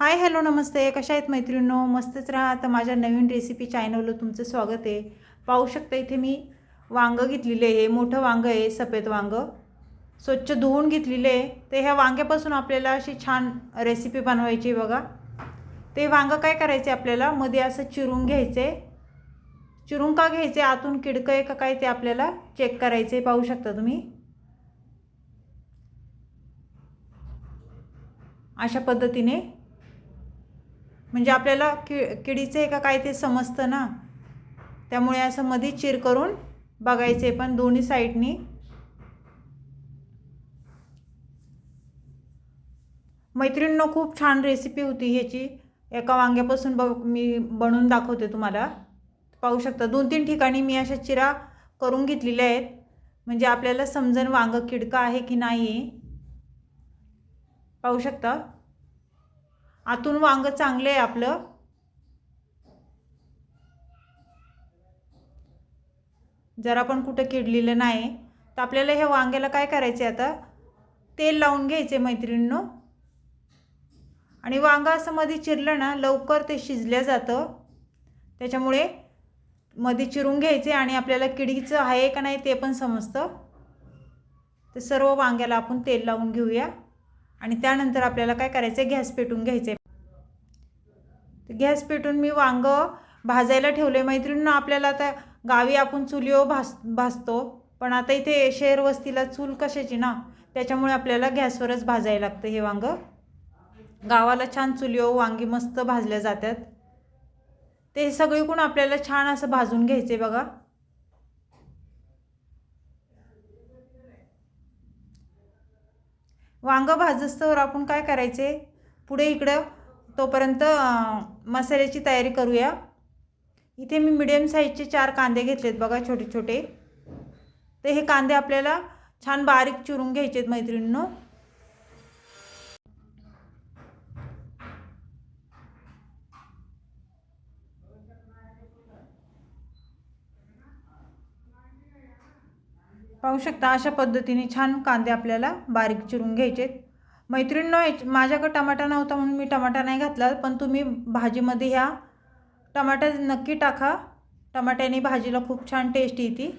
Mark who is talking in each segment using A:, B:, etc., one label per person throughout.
A: Hi hello नमस्ते. कशा आहेत मैत्रिणींनो? मस्तच राहा. तर माझ्या नवीन रेसिपी चॅनलवर तुमचं स्वागत आहे. पाहू शकता इथे मी वांगं घेतलेले आहे. मोठं वांगं आहे सफेद वांगं. स्वच्छ धुवून घेतलेले आहे. तर ह्या वांग्यापासून आपल्याला अशी छान रेसिपी बनवायची आहे बघा. ते वांगं काय करायचे आपल्याला? मध्ये असं चिरून घ्यायचे चिरून का घ्यायचे आतून किडकं आहे का काय ते आपल्याला चेक करायचे पाहू शकता तुम्ही. अशा पद्धतीने म्हणजे आपल्याला कि किडीचं आहे का काय ते समजतं ना. त्यामुळे असं मध्ये चिर करून बघायचे पण दोन्ही साईडनी. मैत्रिणींना खूप छान रेसिपी होती ह्याची. एका वांग्यापासून ब मी बनवून दाखवते तुम्हाला. पाहू शकता दोन तीन ठिकाणी मी अशा चिरा करून घेतलेल्या आहेत. म्हणजे आपल्याला समजण वांगं किडका आहे की नाही. पाहू शकता. आतून वांग चांगलं आहे आपलं. जरा पण कुठं किडलेलं नाही. तर आपल्याला ह्या वांग्याला काय करायचे आता? तेल लावून घ्यायचे मैत्रिणींनो. आणि वांगा असं मध्ये चिरलं ना लवकर ते शिजल्या जातं. त्याच्यामुळे मध्ये चिरून घ्यायचे आणि आपल्याला किडीचं आहे का नाही ते पण समजतं. तर सर्व वांग्याला आपण तेल लावून घेऊया. आणि त्यानंतर आपल्याला काय करायचं आहे गॅस पेटून घ्यायचे गॅस पेटून मी वांग भाजायला ठेवले मैत्रिणीनं आपल्याला आता गावी आपण चुलीवर भास भाजतो. पण आता इथे शहर वस्तीला चूल कशाची ना? त्याच्यामुळे आपल्याला गॅसवरच भाजायला लागतं हे वांग. गावाला छान चुलीवर वांगी मस्त भाजल्या जातात. ते सगळीकडून आपल्याला छान असं भाजून घ्यायचे बघा. वांगं भाजस्तवर आपण काय करायचे पुढे इकडं तोपर्यंत मसाल्याची तयारी करूया. इथे मी मिडियम साईजचे चार कांदे घेतलेत बघा छोटे छोटे तर हे कांदे आपल्याला छान बारीक चिरून घ्यायचे आहेत मैत्रिणींनो. पाहू शकता अशा पद्धतीने छान कांदे आपल्याला बारीक चिरून घ्यायचे मैत्रिणींनो माझ्याकडे टमाटा नव्हता म्हणून मी टमाटा नाही घातला पण तुम्ही भाजीमध्ये ह्या टमाटा नक्की टाका. टमाट्याने भाजीला खूप छान टेस्ट येते.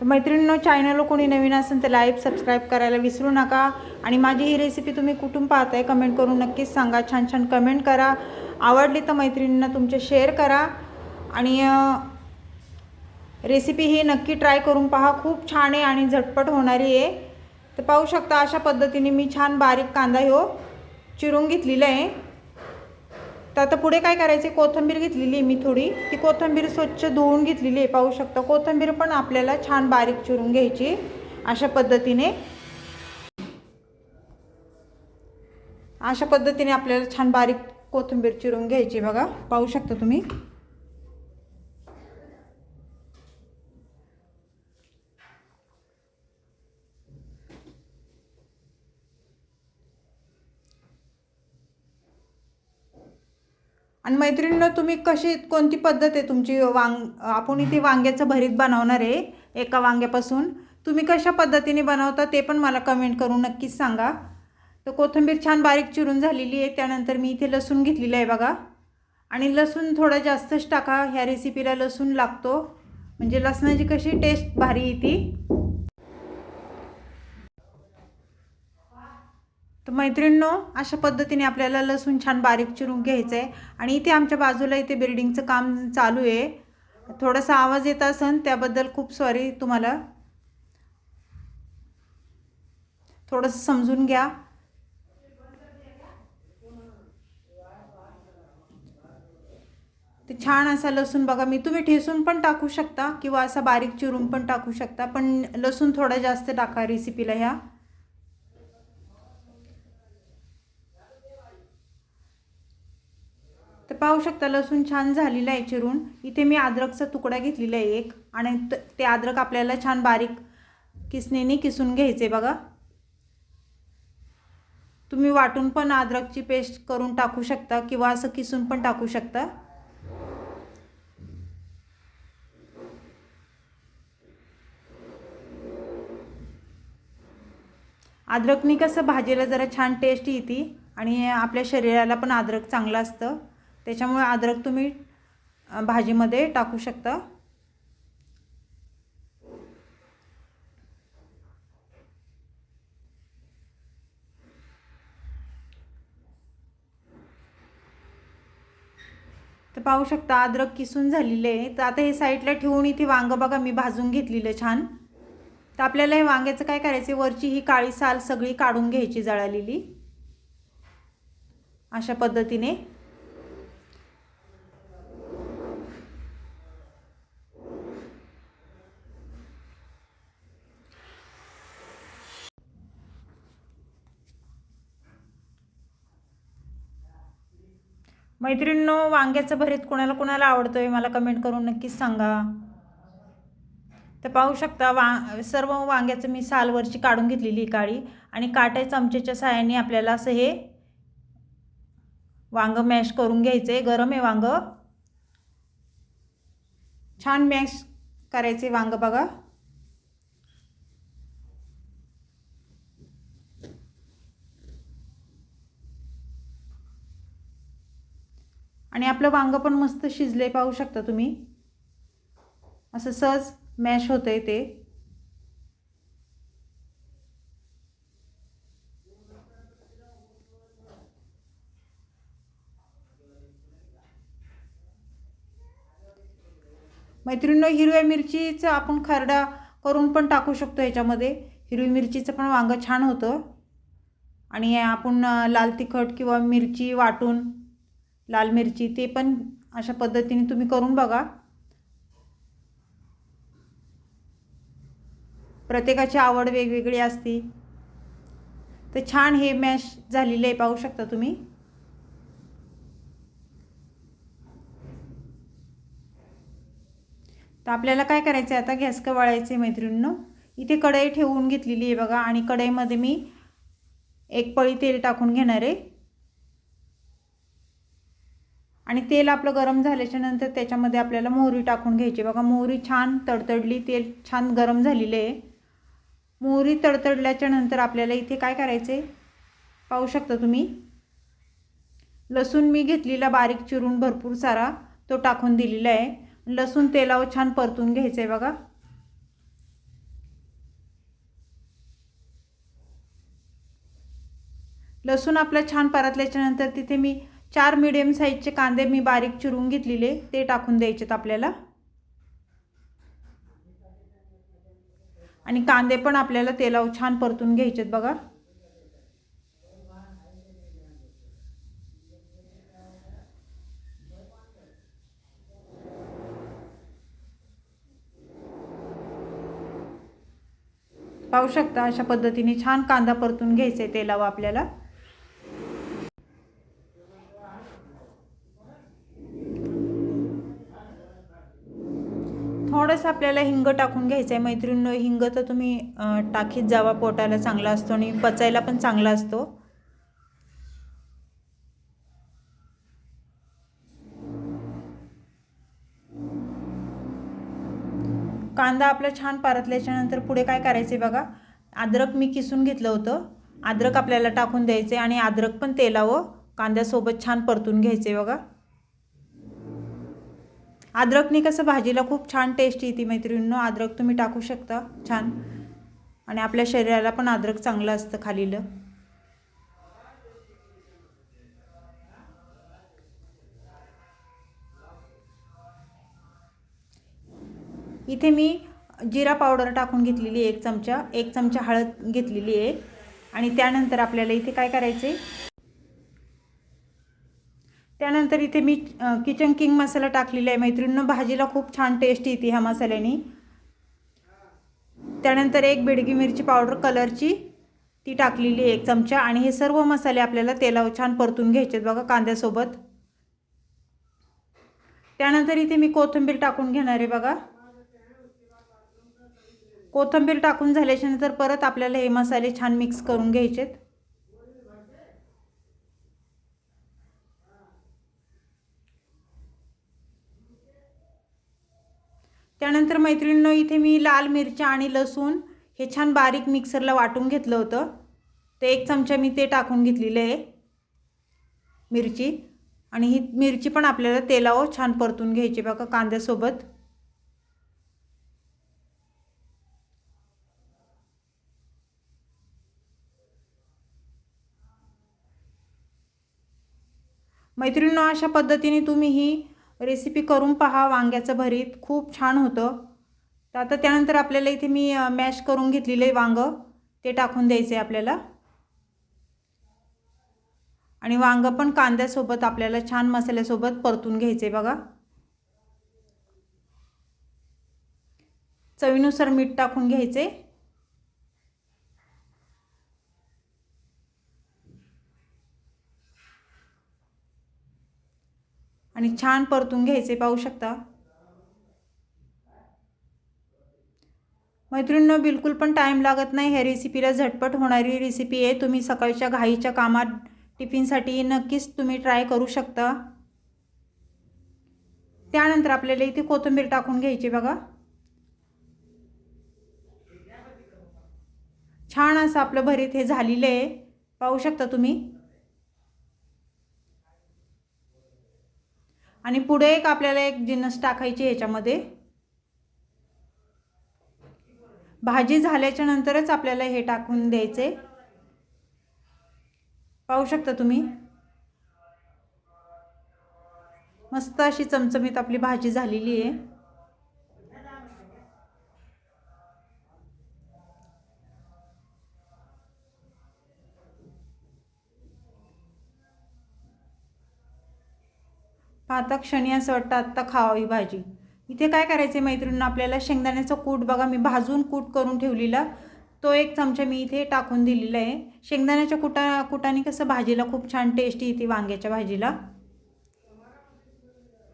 A: तर मैत्रिणींनो चॅनलवर कोणी नवीन असेल तर लाईक सबस्क्राईब करायला विसरू नका. आणि माझी ही रेसिपी तुम्ही कुठून पाहताय कमेंट करून नक्कीच सांगा. छान छान कमेंट करा. आवडली तर मैत्रिणींना तुमचे शेअर करा. आणि रेसिपी ही नक्की ट्राय करून पहा. खूप छान आहे आणि झटपट होणारी आहे. तर पाहू शकता अशा पद्धतीने मी छान बारीक कांदा ह्यो चिरून घेतलेला आहे. तर आता पुढे काय करायचे? कोथिंबीर घेतलेली आहे मी थोडी. ती कोथिंबीर स्वच्छ धुवून घेतलेली आहे पाहू शकता. कोथिंबीर पण आपल्याला छान बारीक चिरून घ्यायची अशा पद्धतीने. अशा पद्धतीने आपल्याला छान बारीक कोथिंबीर चिरून घ्यायची बघा. पाहू शकता तुम्ही. आणि मैत्रिणीनं तुम्ही कशी कोणती पद्धत आहे तुमची वांग आपण इथे वांग्याचं भरीत बनवणार आहे एका वांग्यापासून. तुम्ही कशा पद्धतीने बनवता ते पण मला कमेंट करून नक्कीच सांगा. तर कोथिंबीर छान बारीक चिरून झालेली आहे त्यानंतर मी इथे लसूण घेतलेलं आहे बघा. आणि लसूण थोडा जास्तच टाका ह्या रेसिपीला लसूण लागतो. म्हणजे लसणाची कशी टेस्ट भारी येते. तर मैत्रिणींनो अशा पद्धतीने आपल्याला लसूण छान बारीक चिरून घ्यायचं आहे आणि इथे आमच्या बाजूला इथे बिल्डिंगचं काम चालू आहे. थोडासा आवाज येत असन त्याबद्दल खूप सॉरी तुम्हाला. थोडंसं समजून घ्या. ते छान असा लसूण बघा मी तुम्ही ठेसून पण टाकू शकता किंवा असा बारीक चिरून पण टाकू शकता पण लसूण थोडा जास्त टाका रेसिपीला ह्या. पाहू शकता लसूण छान झालेला आहे चिरून. इथे मी अद्रकचा तुकडा घेतलेला आहे एक. आणि ते अद्रक आपल्याला छान बारीक किसणीने किसून घ्यायचे बघा. तुम्ही वाटून पण अद्रकची पेस्ट करून टाकू शकता किंवा असं किसून पण टाकू शकता. अद्रकनी कसं भाजीला जरा छान टेस्ट येते आणि आपल्या शरीराला पण अद्रक चांगलं असतं. त्याच्यामुळे अद्रक तुम्ही भाजीमध्ये टाकू शकता. तर पाहू शकता अद्रक किसून झालेले आहे. तर आता हे साईडला ठेवून इथे वांगं बघा मी भाजून घेतलेलं छान. तर आपल्याला हे वांग्याचं काय करायचं वरची ही काळी साल सगळी काढून घ्यायची जळालेली. अशा पद्धतीने. मैत्रिणींनो वांग्याचं भरीत कोणाला कोणाला आहे मला कमेंट करून नक्कीच सांगा. तर पाहू शकता वा सर्व वांग्याचं मी सालवरची काढून घेतलेली काळी आणि काटे चमचेच्या साह्याने आपल्याला असं हे वांगं मॅश करून घ्यायचं आहे गरम आहे वांगं. छान मॅश करायचे वांगं बघा. आणि आपलं वांगं पण मस्त शिजले पाहू शकता तुम्ही. असं सहज मॅश होतं आहे ते. मैत्रिणीनं हिरव्या मिरचीचं आपण खरडा करून पण टाकू शकतो ह्याच्यामध्ये हिरवी मिरचीचं पण वांगं छान होतं. आणि आपण लाल तिखट किंवा मिरची वाटून लाल मिरची ते पण अशा पद्धतीने तुम्ही करून बघा. प्रत्येकाची आवड वेगवेगळी असते. तर छान हे मॅश झालेले आहे पाहू शकता तुम्ही. तर आपल्याला काय करायचं आहे आता? गॅस का आहे मैत्रिणींनो. इथे कढई ठेवून घेतलेली आहे बघा आणि कढईमध्ये मी एक पळी तेल टाकून घेणार आहे. आणि तेल आपलं गरम झाल्याच्यानंतर त्याच्यामध्ये आपल्याला मोहरी टाकून घ्यायची. बघा मोहरी छान तडतडली तेल छान गरम झालेलं आहे. मोहरी तडतडल्याच्या नंतर आपल्याला इथे काय करायचं आहे पाहू शकता तुम्ही? लसूण मी घेतलेला बारीक चिरून भरपूर सारा तो टाकून दिलेला आहे. लसूण तेलावर छान परतून घ्यायचं आहे बघा. लसूण आपला छान परतल्याच्या नंतर तिथे मी चार मिडियम साईजचे कांदे मी बारीक चिरून घेतलेले ते टाकून द्यायचेत आपल्याला. आणि कांदे पण आपल्याला तेलावर छान परतून घ्यायचेत बघा. पाहू शकता अशा पद्धतीने छान कांदा परतून घ्यायचा आहे तेलावर आपल्याला. थोडंसं आपल्याला हिंग टाकून घ्यायचं आहे मैत्रीण हिंग तर तुम्ही टाकीत जावा. पोटाला चांगला असतो आणि पचायला पण चांगला असतो. कांदा आपला छान परतल्याच्यानंतर पुढे काय करायचे बघा. अद्रक मी किसून घेतलं होतं. अद्रक आपल्याला टाकून द्यायचे आणि अद्रक पण तेलावं कांद्यासोबत छान परतून घ्यायचे बघा. अद्रकने कसं भाजीला खूप छान टेस्ट येते मैत्रिणींनो. अद्रक तुम्ही टाकू शकता छान. आणि आपल्या शरीराला पण अद्रक चांगलं असतं खालीलं. इथे मी जिरा पावडर टाकून घेतलेली आहे एक चमचा एक चमचा हळद घेतलेली आहे. आणि त्यानंतर आपल्याला इथे काय करायचं आहे त्यानंतर इथे मी किचन किंग मसाला टाकलेला आहे. मैत्रिणीनं भाजीला खूप छान टेस्ट येते ह्या मसाल्याने. त्यानंतर एक बेडगी मिरची पावडर कलरची ती टाकलेली आहे एक चमचा. आणि हे सर्व मसाले आपल्याला तेलावर छान परतून घ्यायचे आहेत बघा कांद्यासोबत. त्यानंतर इथे मी कोथिंबीर टाकून घेणार आहे बघा. कोथिंबीर टाकून झाल्याच्यानंतर परत आपल्याला हे मसाले छान मिक्स करून घ्यायचेत. त्यानंतर मैत्रिणींनो इथे मी लाल मिरच्या आणि लसूण हे छान बारीक मिक्सरला वाटून घेतलं होतं. ते एक चमचा मी ते टाकून घेतलेले आहे मिरची. आणि ही मिरची पण आपल्याला तेलावर छान परतून घ्यायची बघा कांद्यासोबत. मैत्रिणींनो अशा पद्धतीने तुम्ही ही रेसिपी करून पहा वांग्याचं भरीत. खूप छान होतं. तर आता त्यानंतर आपल्याला इथे मी मॅश करून घेतलेले वांगं. ते टाकून द्यायचे आपल्याला. आणि वांगं पण कांद्यासोबत आपल्याला छान मसाल्यासोबत परतून घ्यायचे बघा. चवीनुसार मीठ टाकून घ्यायचे आणि छान परतून घ्यायचे पाहू शकता. मैत्रिणींनो बिलकुल पण टाईम लागत नाही. ह्या रेसिपीला झटपट होणारी रेसिपी आहे. तुम्ही सकाळच्या घाईच्या कामात टिफिनसाठी नक्कीच तुम्ही ट्राय करू शकता. त्यानंतर आपल्याला इथे कोथिंबीर टाकून घ्यायची बघा. छान असं आपलं भरीत हे झालेलं आहे. पाहू शकता तुम्ही. आणि पुढे एक आपल्याला एक जिन्नस टाकायची ह्याच्यामध्ये भाजी झाल्याच्या नंतरच आपल्याला हे टाकून द्यायचे. पाहू शकता तुम्ही? मस्त अशी चमचमीत आपली भाजी झालेली आहे. पाहता क्षणी असं वाटतं आत्ता खावावी भाजी. इथे काय करायचं आहे मैत्रिणींना आपल्याला शेंगदाण्याचं कूट बघा मी भाजून कूट करून ठेवलेला. तो एक चमचा मी इथे टाकून दिलेला आहे. शेंगदाण्याच्या कुटा कुटाने कसं भाजीला खूप छान टेस्ट येते वांग्याच्या भाजीला.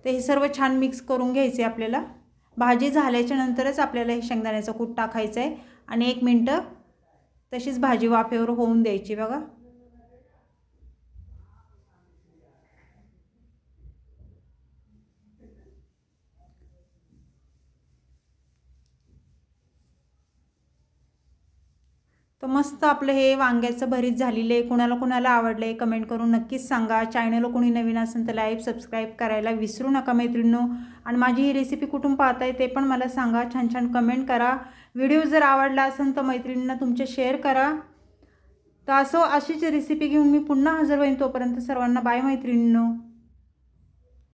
A: ते हे सर्व छान मिक्स करून घ्यायचे आपल्याला. भाजी झाल्याच्या नंतरच आपल्याला हे शेंगदाण्याचं कूट टाकायचं आहे आणि एक मिनटं तशीच भाजी वाफेवर होऊन द्यायची बघा. तर मस्त आपलं हे वांग्याचं भरीत झालेलं आहे. कुणाला कुणाला आवडलं आहे कमेंट करून नक्कीच सांगा. चॅनल कोणी नवीन असेल तर लाईव्ह सबस्क्राईब करायला विसरू नका मैत्रिणींनो. आणि माझी ही रेसिपी कुठून पाहताय ते पण मला सांगा. छान छान कमेंट करा. व्हिडिओ जर आवडला असेल तर मैत्रिणींना तुमचे शेअर करा. तर असो अशीच रेसिपी घेऊन मी पुन्हा हजर होईन तोपर्यंत सर्वांना बाय मैत्रिणींनो.